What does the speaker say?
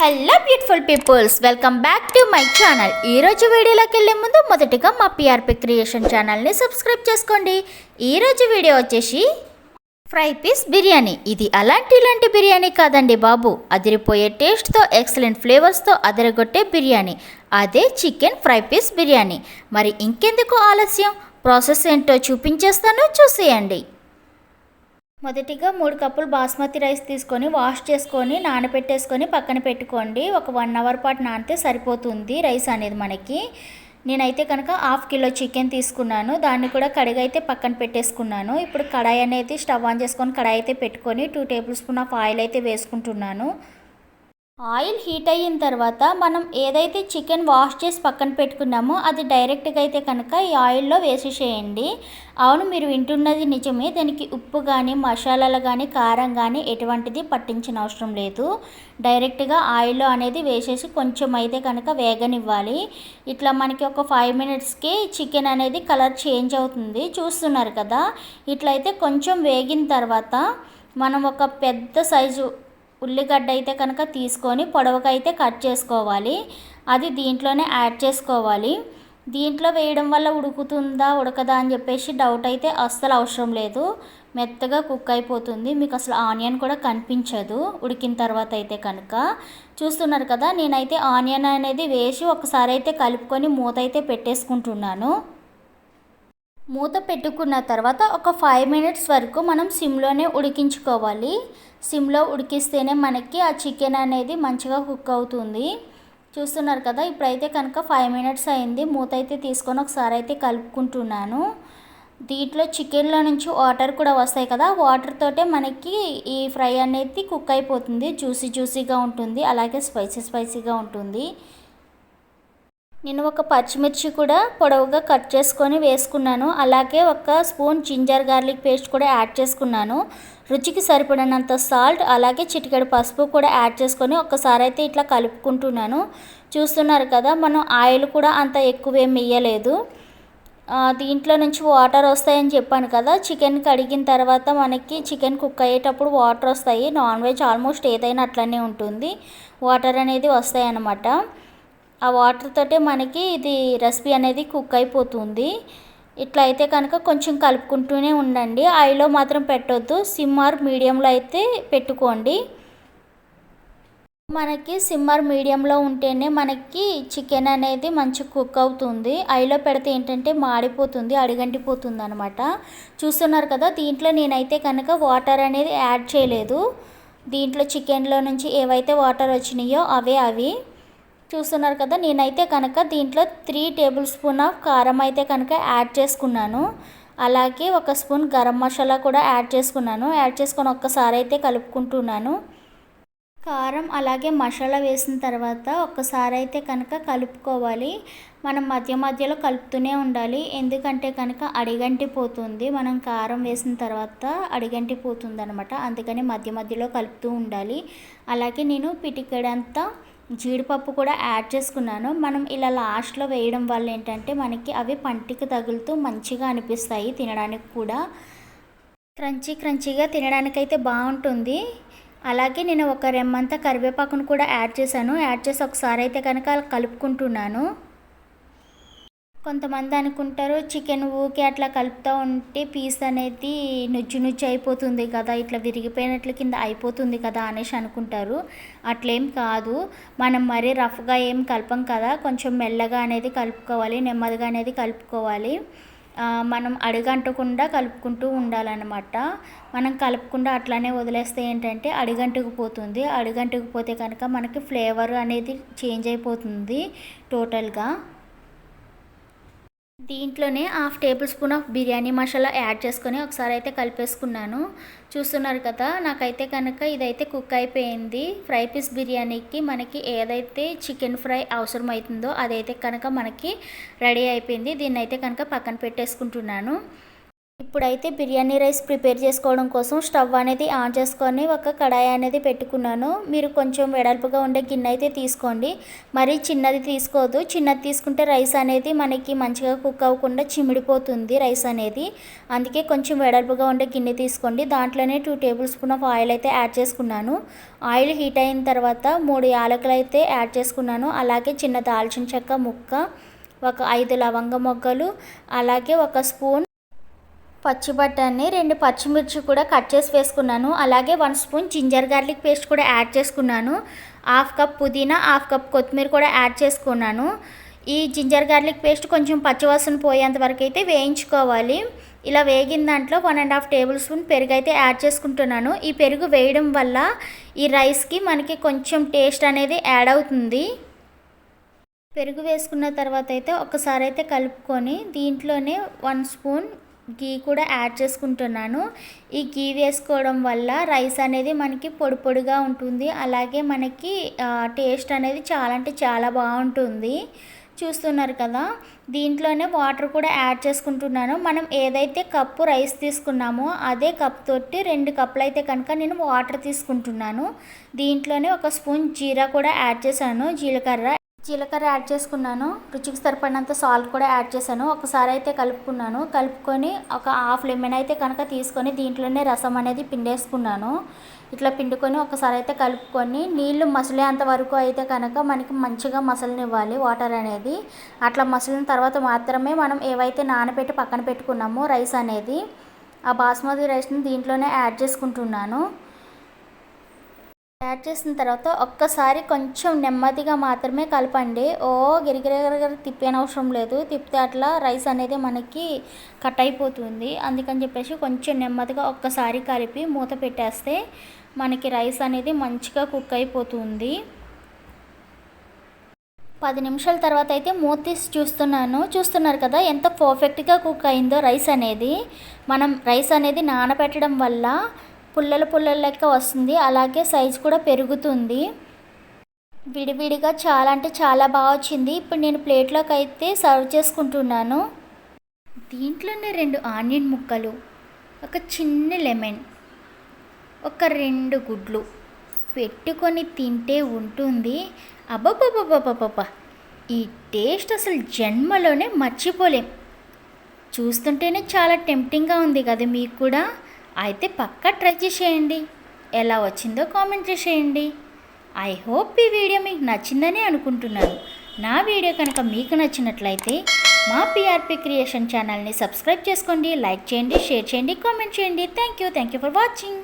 Hello beautiful peoples welcome back to my channel ఈరోజు వీడియోలోకి వెళ్ళే ముందు మొదటిగా మా పిఆర్పి క్రియేషన్ ఛానల్ని సబ్స్క్రైబ్ చేసుకోండి. ఈరోజు వీడియో వచ్చేసి ఫ్రై పీస్ బిర్యానీ. ఇది అలాంటి ఇలాంటి బిర్యానీ కాదండి బాబు. అదిరిపోయే టేస్ట్తో ఎక్సలెంట్ ఫ్లేవర్స్తో అదిరగొట్టే బిర్యానీ. అదే చికెన్ ఫ్రై పీస్ బిర్యానీ. మరి ఇంకెందుకు ఆలస్యం? ప్రాసెస్ ఏంటో చూపించేస్తాను చూసేయండి. మొదటిగా మూడు కప్పులు బాస్మతి రైస్ తీసుకొని వాష్ చేసుకొని నానబెట్టేసుకొని పక్కన పెట్టుకోండి. ఒక వన్ అవర్ పాటు నానితే సరిపోతుంది రైస్ అనేది మనకి. నేనైతే కనుక హాఫ్ కిలో చికెన్ తీసుకున్నాను. దాన్ని కూడా కడిగి అయితే పక్కన పెట్టేసుకున్నాను. ఇప్పుడు కడాయి అనేది స్టవ్ ఆన్ చేసుకొని కడాయి అయితే పెట్టుకొని two tablespoon of oil అయితే వేసుకుంటున్నాను. ఆయిల్ హీట్ అయిన తర్వాత మనం ఏదైతే చికెన్ వాష్ చేసి పక్కన పెట్టుకున్నామో అది డైరెక్ట్గా అయితే కనుక ఈ ఆయిల్లో వేసేసేయండి. అవును మీరు వింటున్నది నిజమే. దానికి ఉప్పు కానీ మసాలాలు కానీ కారం కానీ ఎటువంటిది పట్టించిన అవసరం లేదు. డైరెక్ట్గా ఆయిల్లో అనేది వేసేసి కొంచెం అయితే కనుక వేగనివ్వాలి. ఇట్లా మనకి ఒక ఫైవ్ మినిట్స్కి చికెన్ అనేది కలర్ చేంజ్ అవుతుంది. చూస్తున్నారు కదా? ఇట్లయితే కొంచెం వేగిన తర్వాత మనం ఒక పెద్ద సైజు ఉల్లిగడ్డ అయితే కనుక తీసుకొని పొడవకైతే కట్ చేసుకోవాలి. అది దీంట్లోనే యాడ్ చేసుకోవాలి. దీంట్లో వేయడం వల్ల ఉడుకుతుందా ఉడకదా అని చెప్పేసి డౌట్ అయితే అస్సలు అవసరం లేదు. మెత్తగా కుక్ అయిపోతుంది. మీకు అసలు ఆనియన్ కూడా కనిపించదు ఉడికిన తర్వాత అయితే కనుక. చూస్తున్నారు కదా నేనైతే ఆనియన్ అనేది వేసి ఒకసారి అయితే కలుపుకొని మూత అయితే పెట్టేసుకుంటున్నాను. మూత పెట్టుకున్న తర్వాత ఒక ఫైవ్ మినిట్స్ వరకు మనం సిమ్లోనే ఉడికించుకోవాలి. సిమ్లో ఉడికిస్తేనే మనకి ఆ చికెన్ అనేది మంచిగా కుక్ అవుతుంది. చూస్తున్నారు కదా ఇప్పుడైతే కనుక ఫైవ్ మినిట్స్ అయింది. మూత అయితే తీసుకొని ఒకసారి అయితే కలుపుకుంటున్నాను. దీంట్లో చికెన్లో నుంచి వాటర్ కూడా వస్తాయి కదా వాటర్ తోటే మనకి ఈ ఫ్రై అనేది కుక్ అయిపోతుంది. జ్యూసీ జ్యూసీగా ఉంటుంది. అలాగే స్పైసీ స్పైసీగా ఉంటుంది. నేను ఒక పచ్చిమిర్చి కూడా పొడవుగా కట్ చేసుకొని వేసుకున్నాను. అలాగే ఒక స్పూన్ జింజర్ గార్లిక్ పేస్ట్ కూడా యాడ్ చేసుకున్నాను. రుచికి సరిపడినంత సాల్ట్ అలాగే చిటికెడు పసుపు కూడా యాడ్ చేసుకొని ఒక్కసారి అయితే ఇట్లా కలుపుకుంటున్నాను. చూస్తున్నారు కదా మనం ఆయిల్ కూడా అంత ఎక్కువ ఏమి వేయలేదు దీంట్లో నుంచి వాటర్ వస్తాయని చెప్పాను కదా చికెన్ కడిగిన తర్వాత మనకి చికెన్ కుక్ అయ్యేటప్పుడు వాటర్ వస్తాయి. నాన్ వెజ్ ఆల్మోస్ట్ ఏదైనా అట్లనే ఉంటుంది. వాటర్ అనేది వస్తాయి అన్నమాట ఆ వాటర్ తోటే మనకి ఇది రెసిపీ అనేది కుక్ అయిపోతుంది. ఇట్లా అయితే కనుక కొంచెం కలుపుకుంటూనే ఉండండి. ఆయిల్లో మాత్రం పెట్టొద్దు. సిమ్మర్ మీడియంలో అయితే పెట్టుకోండి. మనకి సిమ్మర్ మీడియంలో ఉంటేనే మనకి చికెన్ అనేది మంచి కుక్ అవుతుంది. ఐలో పెడితే ఏంటంటే మాడిపోతుంది అడిగంటిపోతుంది అనమాట చూస్తున్నారు కదా దీంట్లో నేనైతే కనుక వాటర్ అనేది యాడ్ చేయలేదు. దీంట్లో చికెన్లో నుంచి ఏవైతే వాటర్ వచ్చినాయో అవే అవి. చూస్తున్నారు కదా నేనైతే కనుక దీంట్లో త్రీ టేబుల్ స్పూన్ ఆఫ్ కారం అయితే కనుక యాడ్ చేసుకున్నాను. అలాగే ఒక స్పూన్ గరం మసాలా కూడా యాడ్ చేసుకున్నాను. యాడ్ చేసుకొని ఒక్కసారి అయితే కలుపుకుంటున్నాను. కారం అలాగే మసాలా వేసిన తర్వాత ఒక్కసారి అయితే కనుక కలుపుకోవాలి. మనం మధ్య మధ్యలో కలుపుతూనే ఉండాలి. ఎందుకంటే కనుక అడిగంటిపోతుంది. మనం కారం వేసిన తర్వాత అడిగంటిపోతుంది అనమాట అందుకని మధ్య మధ్యలో కలుపుతూ ఉండాలి. అలాగే నేను పిటికెడంతా జీడిపప్పు కూడా యాడ్ చేసుకున్నాను. మనం ఇలా లాస్ట్లో వేయడం వల్ల ఏంటంటే మనకి అవి పంటికి తగులుతూ మంచిగా అనిపిస్తాయి తినడానికి కూడా. క్రంచీ క్రంచీగా తినడానికైతే బాగుంటుంది. అలాగే నేను ఒక రెమ్మంతా కరివేపాకును కూడా యాడ్ చేశాను. యాడ్ చేసి ఒకసారి అయితే కనుక కలుపుకుంటున్నాను. కొంతమంది అనుకుంటారు చికెన్ ఊకే అట్లా కలుపుతూ ఉంటే పీస్ అనేది నుజ్జు నుజ్జు అయిపోతుంది కదా ఇట్లా విరిగిపోయినట్లు కింద అయిపోతుంది కదా అనేసి అనుకుంటారు. అట్లేం కాదు. మనం మరీ రఫ్గా ఏం కలపం కదా కొంచెం మెల్లగా అనేది కలుపుకోవాలి నెమ్మదిగా అనేది కలుపుకోవాలి. మనం అడుగంటకుండా కలుపుకుంటూ ఉండాలన్నమాట. మనం కలుపుకుండా అట్లానే వదిలేస్తే ఏంటంటే అడుగంటుకుపోతుంది. పోతుంది పోతే కనుక మనకి ఫ్లేవర్ అనేది చేంజ్ అయిపోతుంది టోటల్గా. దీంట్లోనే half tablespoon of biryani masala add చేసుకొని ఒకసారి అయితే కలిపేసుకున్నాను. చూస్తున్నారు కదా నాకైతే కనుక ఇదైతే కుక్ అయిపోయింది. ఫ్రై పీస్ బిర్యానీకి మనకి ఏదైతే చికెన్ ఫ్రై అవసరం అవుతుందో అదైతే కనుక మనకి రెడీ అయిపోయింది. దీన్ని అయితే కనుక పక్కన పెట్టేసుకుంటున్నాను. ఇప్పుడైతే బిర్యానీ రైస్ ప్రిపేర్ చేసుకోవడం కోసం స్టవ్ అనేది ఆన్ చేసుకొని ఒక కడాయి అనేది పెట్టుకున్నాను. మీరు కొంచెం వెడల్పుగా ఉండే గిన్నె అయితే తీసుకోండి. మరీ చిన్నది తీసుకోవద్దు చిన్నది తీసుకుంటే రైస్ అనేది మనకి మంచిగా కుక్ అవ్వకుండా చిమిడిపోతుంది రైస్ అనేది. అందుకే కొంచెం వెడల్పుగా ఉండే గిన్నె తీసుకోండి. దాంట్లోనే two tablespoon of oil అయితే యాడ్ చేసుకున్నాను. ఆయిల్ హీట్ అయిన తర్వాత మూడు యాలకులు అయితే యాడ్ చేసుకున్నాను. అలాగే చిన్న దాల్చిన చెక్క ముక్క ఒక ఐదు లవంగ మొగ్గలు అలాగే ఒక స్పూన్ పచ్చి బఠానీ రెండు పచ్చిమిర్చి కూడా కట్ చేసి వేసుకున్నాను. అలాగే one spoon ginger garlic paste కూడా యాడ్ చేసుకున్నాను. హాఫ్ కప్ పుదీనా హాఫ్ కప్ కొత్తిమీర కూడా యాడ్ చేసుకున్నాను. ఈ జింజర్ గార్లిక్ పేస్ట్ కొంచెం పచ్చివాసన పోయేంత వరకు అయితే వేయించుకోవాలి. ఇలా వేగిన దాంట్లో one and half tablespoon పెరుగు అయితే యాడ్ చేసుకుంటున్నాను. ఈ పెరుగు వేయడం వల్ల ఈ రైస్కి మనకి కొంచెం టేస్ట్ అనేది యాడ్ అవుతుంది. పెరుగు వేసుకున్న తర్వాత అయితే ఒకసారి అయితే కలుపుకొని దీంట్లోనే వన్ స్పూన్ గీ కూడా యాడ్ చేసుకుంటున్నాను. ఈ గీ వేసుకోవడం వల్ల రైస్ అనేది మనకి పొడి పొడిగా ఉంటుంది. అలాగే మనకి టేస్ట్ అనేది చాలా అంటే చాలా బాగుంటుంది. చూస్తున్నారు కదా? దీంట్లోనే వాటర్ కూడా యాడ్ చేసుకుంటున్నాను. మనం ఏదైతే కప్పు రైస్ తీసుకున్నామో అదే కప్ తోటి రెండు కప్పులు అయితే కనుక నేను వాటర్ తీసుకుంటున్నాను. దీంట్లోనే ఒక స్పూన్ జీరా కూడా యాడ్ చేశాను. జీలకర్ర జీలకర్ర యాడ్ చేసుకున్నాను. రుచికి సరిపడినంత సాల్ట్ కూడా యాడ్ చేశాను. ఒకసారి అయితే కలుపుకున్నాను. కలుపుకొని ఒక హాఫ్ లెమన్ అయితే కనుక తీసుకొని దీంట్లోనే రసం అనేది పిండేసుకున్నాను. ఇట్లా పిండుకొని ఒకసారి అయితే కలుపుకొని నీళ్ళు మసిలేంత వరకు అయితే కనుక మనకి మంచిగా మసలనివ్వాలి వాటర్ అనేది. అట్లా మసిలిన తర్వాత మాత్రమే మనం ఏవైతే నానబెట్టి పక్కన పెట్టుకున్నామో రైస్ అనేది ఆ బాస్మతి రైస్ని దీంట్లోనే యాడ్ చేసుకుంటున్నాను. యాడ్ చేసిన తర్వాత ఒక్కసారి కొంచెం నెమ్మదిగా మాత్రమే కలపండి. ఓ గిరిగిరగర తిప్పేనవసరం లేదు. తిప్పితే అట్లా రైస్ అనేది మనకి కట్ అయిపోతుంది. అందుకని చెప్పేసి కొంచెం నెమ్మదిగా ఒక్కసారి కలిపి మూత పెట్టేస్తే మనకి రైస్ అనేది మంచిగా కుక్ అయిపోతుంది. పది నిమిషాల తర్వాత అయితే మూత తీసి చూస్తున్నాను. చూస్తున్నారు కదా ఎంత పర్ఫెక్ట్గా కుక్ అయిందో రైస్ అనేది. మనం రైస్ అనేది నానబెట్టడం వల్ల పుల్లల పుల్లల లెక్క వస్తుంది. అలాగే సైజ్ కూడా పెరుగుతుంది. విడివిడిగా చాలా అంటే చాలా బాగా వచ్చింది. ఇప్పుడు నేను ప్లేట్లోకి అయితే సర్వ్ చేసుకుంటున్నాను. దీంట్లోనే రెండు ఆనియన్ ముక్కలు ఒక చిన్న లెమన్ ఒక రెండు గుడ్లు పెట్టుకొని తింటే ఉంటుంది. అబ్బబ్బబ్బబ్బబ్బబ్బ ఈ టేస్ట్ అసలు జన్మలోనే మర్చిపోలేం. చూస్తుంటేనే చాలా టెంప్టింగ్గా ఉంది కదా మీకు కూడా? అయితే పక్కా ట్రై చేసేయండి. ఎలా వచ్చిందో కామెంట్ చేసేయండి. ఐ హోప్ ఈ వీడియో మీకు నచ్చిందని అనుకుంటున్నాను. నా వీడియో కనుక మీకు నచ్చినట్లయితే మా పిఆర్పి క్రియేషన్ ఛానల్ని సబ్స్క్రైబ్ చేసుకోండి లైక్ చేయండి షేర్ చేయండి కామెంట్ చేయండి. Thank you thank you for watching